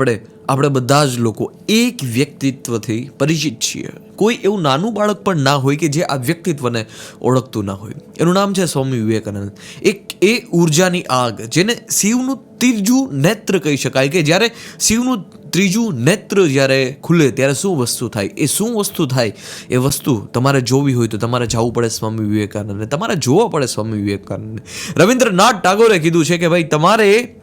આપણે આપણે બધા જ લોકો એક વ્યક્તિત્વથી પરિચિત છીએ. કોઈ એવું નાનું બાળક પણ ના હોય કે જે આ વ્યક્તિત્વને ઓળખતું ના હોય. એનું નામ છે સ્વામી વિવેકાનંદ. એક એ ઉર્જાની આગ, જેને શિવનું ત્રીજું નેત્ર કહી શકાય કે જ્યારે શિવનું ત્રીજું નેત્ર જ્યારે ખુલે ત્યારે શું વસ્તુ થાય? એ શું વસ્તુ થાય? એ વસ્તુ તમારે જોવી હોય તો તમારે જવું પડે સ્વામી વિવેકાનંદને. તમારે જોવા પડે સ્વામી વિવેકાનંદને. રવિન્દ્રનાથ ટાગોરે કીધું છે કે ભાઈ, તમારે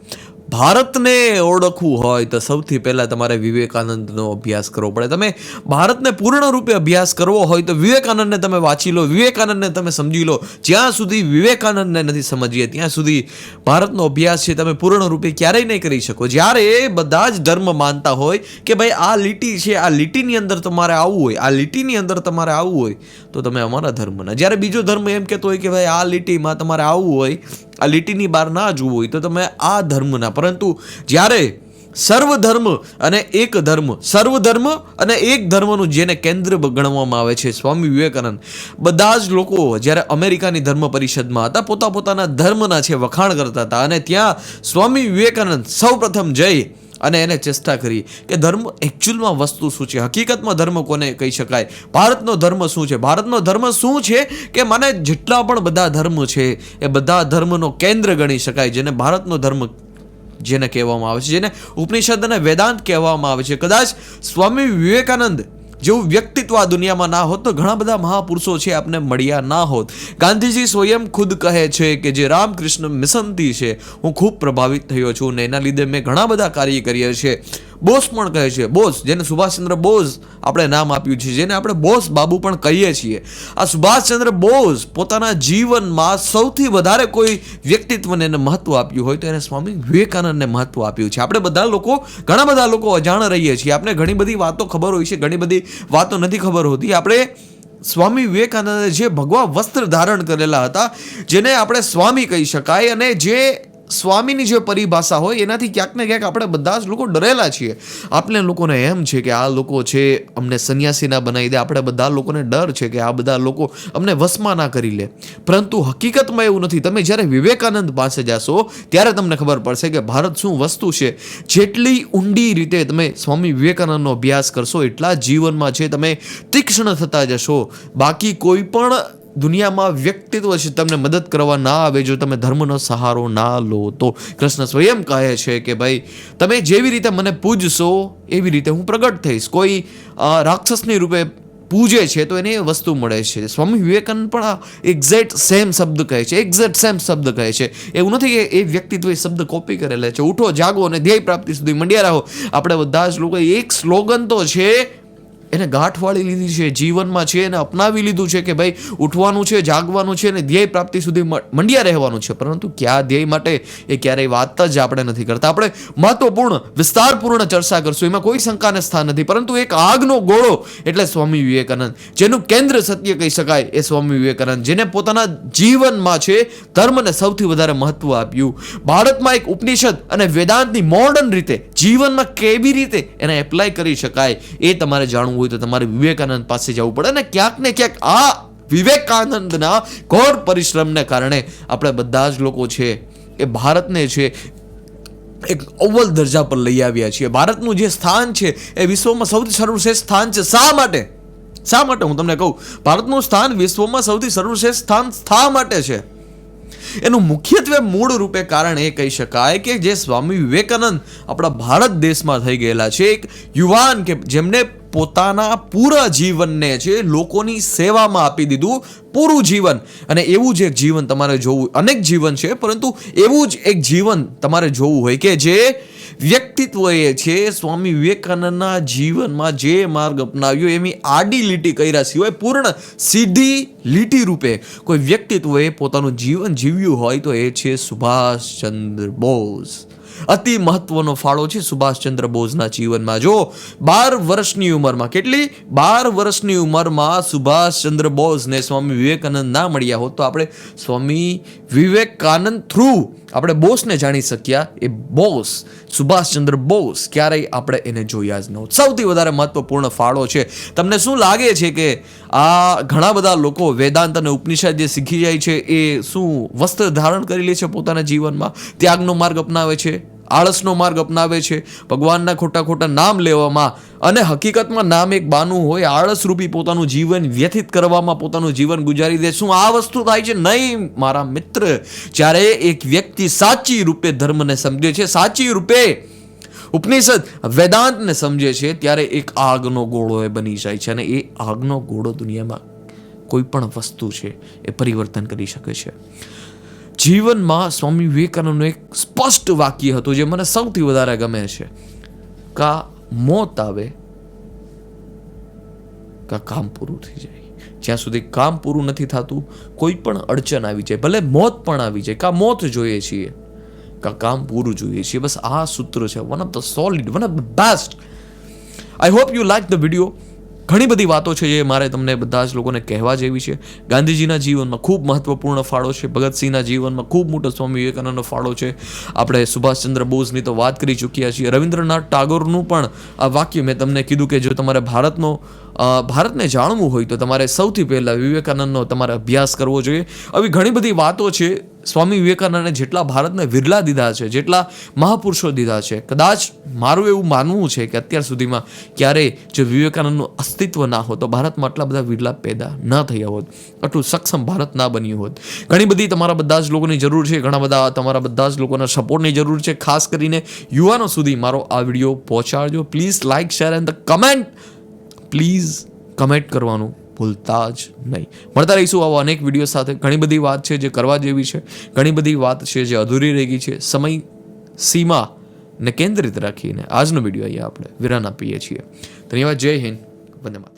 ભારતને ઓળખવું હોય તો સૌથી પહેલાં તમારે વિવેકાનંદનો અભ્યાસ કરવો પડે. તમે ભારતને પૂર્ણ રૂપે અભ્યાસ કરવો હોય તો વિવેકાનંદને તમે વાંચી લો, વિવેકાનંદને તમે સમજી લો. જ્યાં સુધી વિવેકાનંદને નથી સમજીએ, ત્યાં સુધી ભારતનો અભ્યાસ છે તમે પૂર્ણ રૂપે ક્યારેય નહીં કરી શકો. જ્યારે બધા જ ધર્મ માનતા હોય કે ભાઈ આ લીટી છે, આ લીટીની અંદર તમારે આવવું હોય, આ લીટીની અંદર તમારે આવવું હોય, તો તમે અમારા ધર્મના. જ્યારે બીજો ધર્મ એમ કહેતો હોય કે ભાઈ આ લીટીમાં તમારે આવવું હોય આ લીટીની બહાર ના જવું હોય તો તમે આ ધર્મના, પરંતુ જ્યારે સર્વ ધર્મ અને એક ધર્મ સર્વ ધર્મ અને એક ધર્મનું જેને કેન્દ્ર ગણવામાં આવે છે સ્વામી વિવેકાનંદ, બધા જ લોકો જ્યારે અમેરિકાની ધર્મ પરિષદમાં હતા પોતા પોતાના ધર્મના છે, વખાણ કરતા હતા. અને ત્યાં સ્વામી વિવેકાનંદ સૌપ્રથમ જઈ અને એને ચેષ્ટા કરી કે ધર્મ એકચ્યુઅલમાં વસ્તુ શું છે? હકીકતમાં ધર્મ કોને કહી શકાય? ભારતનો ધર્મ શું છે? ભારતનો ધર્મ શું છે કે મને જેટલા પણ બધા ધર્મ છે, એ બધા ધર્મનો કેન્દ્ર ગણી શકાય, જેને ભારતનો ધર્મ જેને કહેવામાં આવે છે, જેને ઉપનિષદ અને વેદાંત કહેવામાં આવે છે. કદાચ સ્વામી વિવેકાનંદ જેવું વ્યક્તિત્વ આ દુનિયામાં ના હોત તો ઘણા બધા મહાપુરુષો છે આપને મળ્યા ના હોત. ગાંધીજી સ્વયં ખુદ કહે છે કે જે રામકૃષ્ણ મિશનથી છે, હું ખૂબ પ્રભાવિત થયો છું ને એના લીધે મેં ઘણા બધા કાર્ય કર્યા છે. બોસ પણ કહે છે, બોસ, જેને સુભાષચંદ્ર બોઝ આપણે નામ આપ્યું છે, જેને આપણે બોસ બાબુ પણ કહીએ છીએ. આ સુભાષચંદ્ર બોઝ પોતાના જીવનમાં સૌથી વધારે કોઈ વ્યક્તિત્વને એને મહત્વ આપ્યું હોય તો એને સ્વામી વિવેકાનંદને મહત્વ આપ્યું છે. આપણે બધા લોકો, ઘણા બધા લોકો અજાણ રહીએ છીએ. આપણે ઘણી બધી વાતો ખબર હોય છે, ઘણી બધી વાતો નથી ખબર હોતી. આપણે સ્વામી વિવેકાનંદે જે ભગવા વસ્ત્ર ધારણ કરેલા હતા, જેને આપણે સ્વામી કહી શકાય અને જે સ્વામીની જે પરિભાષા હોય, એનાથી ક્યાંક ને ક્યાંક આપણે બધા જ લોકો ડરેલા છીએ. આપણે લોકોને એમ છે કે આ લોકો છે, અમને સંન્યાસીના બનાવી દે. આપણે બધા લોકોને ડર છે કે આ બધા લોકો અમને વસમાં ના કરી લે. પરંતુ હકીકતમાં એવું નથી. તમે જ્યારે વિવેકાનંદ પાસે જશો, ત્યારે તમને ખબર પડશે કે ભારત શું વસ્તુ છે. જેટલી ઊંડી રીતે તમે સ્વામી વિવેકાનંદનો અભ્યાસ કરશો, એટલા જીવનમાં છે, તમે તીક્ષ્ણ થતા જશો. બાકી કોઈ પણ દુનિયામાં વ્યક્તિત્વ છે, તમને મદદ કરવા ના આવે, જો તમે ધર્મનો સહારો ના લો, તો કૃષ્ણ સ્વયં કહે છે કે ભાઈ, તમે જેવી રીતે મને પૂજશો, એવી રીતે હું પ્રગટ થઈશ. કોઈ રાક્ષસની રૂપે પૂજે છે, તો એને એ વસ્તુ મળે છે. સ્વામી વિવેકાનંદ પણ આ એક્ઝેક્ટ સેમ શબ્દ કહે છે એક્ઝેક્ટ સેમ શબ્દ કહે છે. એવું નથી કે એ વ્યક્તિત્વ એ શબ્દ કોપી કરેલા છે. ઉઠો, જાગો અને ધ્યેય પ્રાપ્તિ સુધી મંડ્યા રહો. આપણે બધા જ લોકો, એક સ્લોગન તો છે એને ગાંઠવાળી લીધી છે, જીવનમાં છે, એને અપનાવી લીધું છે કે ભાઈ ઉઠવાનું છે, જાગવાનું છે અને ધ્યેય પ્રાપ્તિ સુધી મંડિયા રહેવાનું છે. પરંતુ કયા ધ્યેય માટે એ ક્યારેય વાત જ આપણે નથી કરતા. આપણે મહત્વપૂર્ણ, વિસ્તારપૂર્ણ ચર્ચા કરશું. એમાં કોઈ શંકાને સ્થાન નથી. પરંતુ એક આગનો ગોળો એટલે સ્વામી વિવેકાનંદ, જેનું કેન્દ્ર સત્ય કહી શકાય એ સ્વામી વિવેકાનંદ, જેને પોતાના જીવનમાં છે ધર્મને સૌથી વધારે મહત્વ આપ્યું. ભારતમાં એક ઉપનિષદ અને વેદાંતની મોડર્ન રીતે જીવનમાં કેવી રીતે એને એપ્લાય કરી શકાય એ તમારે જાણવું હોય તો તમારે વિવેકાનંદ પાસે જવું પડે અને ક્યાંક ને ક્યાંક આ વિવેકાનંદના ઘોર પરિશ્રમને કારણે આપણે બધા જ લોકો છે એ ભારતને છે એક અવ્વલ દરજા પર લઈ આવ્યા છીએ. ભારતનું જે સ્થાન છે એ વિશ્વમાં સૌથી સર્વશ્રેષ્ઠ સ્થાન છે. શા માટે? શા માટે? હું તમને કહું, ભારતનું સ્થાન વિશ્વમાં સૌથી સર્વશ્રેષ્ઠ સ્થાન શા માટે છે? એનું મુખ્યત્વે મૂળ રૂપે કારણ એ કહી શકાય કે જે સ્વામી વિવેકાનંદ આપણા ભારત દેશમાં થઈ ગયેલા છે. એક યુવાન કે જેમને પોતાના પૂરા જીવનને છે લોકોની સેવામાં આપી દીધું પૂરું જીવન. અને એવું જ એક જીવન તમારે જોવું, અનેક જીવન છે, પરંતુ એવું જ એક જીવન તમારે જોવું હોય કે જે વ્યક્તિત્વ એ છે, સ્વામી વિવેકાનંદના જીવનમાં જે માર્ગ અપનાવ્યો એની આડી લીટી કર્યા સિવાય પૂર્ણ સીધી લીટી રૂપે કોઈ વ્યક્તિત્વએ પોતાનું જીવન જીવ્યું હોય તો એ છે સુભાષચંદ્ર બોઝ. અતિ મહત્વનો ફાળો છે સુભાષચંદ્ર બોઝના જીવનમાં. જો બાર વર્ષની ઉંમરમાં, કેટલી? બાર વર્ષની ઉંમરમાં સુભાષચંદ્ર બોઝને સ્વામી વિવેકાનંદ ના મળ્યા હોત તો આપણે સ્વામી વિવેકાનંદ થ્રુ આપણે બોસને જાણી શક્યા એ બોસ, સુભાષચંદ્ર બોઝ ક્યારેય આપણે એને જોયા જ ન સૌથી વધારે મહત્વપૂર્ણ ફાળો છે. તમને શું લાગે છે કે આ ઘણા બધા લોકો વેદાંત અને ઉપનિષદ જે શીખી જાય છે એ શું વસ્ત્ર ધારણ કરી લે છે પોતાના જીવનમાં? ત્યાગનો માર્ગ અપનાવે છે? આળસનો માર્ગ અપનાવે છે. ભગવાનના ખોટા ખોટા નામ લેવામાં અને હકીકતમાં નામ એક બાનું હોય આળસરૂપી પોતાનું જીવન વ્યથિત કરવામાં પોતાનું જીવન ગુજારી દે. શું આ વસ્તુ થાય છે? નહીં, મારા મિત્ર. જ્યારે એક વ્યક્તિ સાચી રૂપે ધર્મને સમજે છે, સાચી રૂપે ઉપનિષદ વેદાંતને સમજે છે, ત્યારે એક આગનો ગોળો એ બની જાય છે અને એ આગનો ગોળો દુનિયામાં કોઈ પણ વસ્તુ છે એ પરિવર્તન કરી શકે છે. જીવનમાં સ્વામી વિવેકાનંદનું એક સ્પષ્ટ વાક્ય હતું જે મને સૌથી વધારે ગમે છે. કા મોત આવે, કા કામ પૂરું થઈ જાય. જ્યાં સુધી કામ પૂરું નથી થતું, કોઈ પણ અડચણ આવી જાય, ભલે મોત પણ આવી જાય, કા મોત જોઈએ છીએ, કા કામ પૂરું જોઈએ છીએ. બસ આ સૂત્ર છે one of the solid one of the best I hope you like the video ઘણી બધી વાતો છે જે મારે તમને બધા જ લોકોને કહેવા જેવી છે. ગાંધીજીના જીવનમાં ખૂબ મહત્વપૂર્ણ ફાળો છે. ભગતસિંહના જીવનમાં ખૂબ મોટો સ્વામી વિવેકાનંદનો ફાળો છે. આપણે સુભાષચંદ્ર બોઝની તો વાત કરી ચૂક્યા છીએ. રવિન્દ્રનાથ ટાગોરનું પણ આ વાક્ય મેં તમને કીધું કે જો તમારે ભારતનો ભારતને જાણવું હોય તો તમારે સૌથી પહેલાં વિવેકાનંદનો તમારે અભ્યાસ કરવો જોઈએ. આવી ઘણી બધી વાતો છે. સ્વામી વિવેકાનંદે જેટલા ભારતને વિરલા દીધા છે, જેટલા મહાપુરુષો દીધા છે, કદાચ મારું એવું માનવું છે કે અત્યાર સુધીમાં ક્યારેય જો વિવેકાનંદનું અસ્તિત્વ ના હોત, તો ભારતમાં આટલા બધા વિરલા પેદા ન થયા હોત, આટલું સક્ષમ ભારત ના બન્યું હોત. ઘણી બધી તમારા બધા જ લોકોની જરૂર છે, ઘણા બધા તમારા બધા જ લોકોના સપોર્ટની જરૂર છે, ખાસ કરીને યુવાનો સુધી મારો આ video પહોંચાડજો. Please like share and the comment please comment કરવાનું ભૂલતા જ નહીં. મળતા રહીશું આવા અનેક વીડિયો સાથે. ઘણી બધી વાત છે જે કરવા જેવી છે. ઘણી બધી વાત છે જે અધૂરી રહી ગઈ છે. સમય સીમા ને કેન્દ્રિત રાખીને આજનો વીડિયો અહીંયા આપણે વિરામ આપીએ છીએ. ધન્યવાદ. જય હિન્દ. વંદે માતરમ.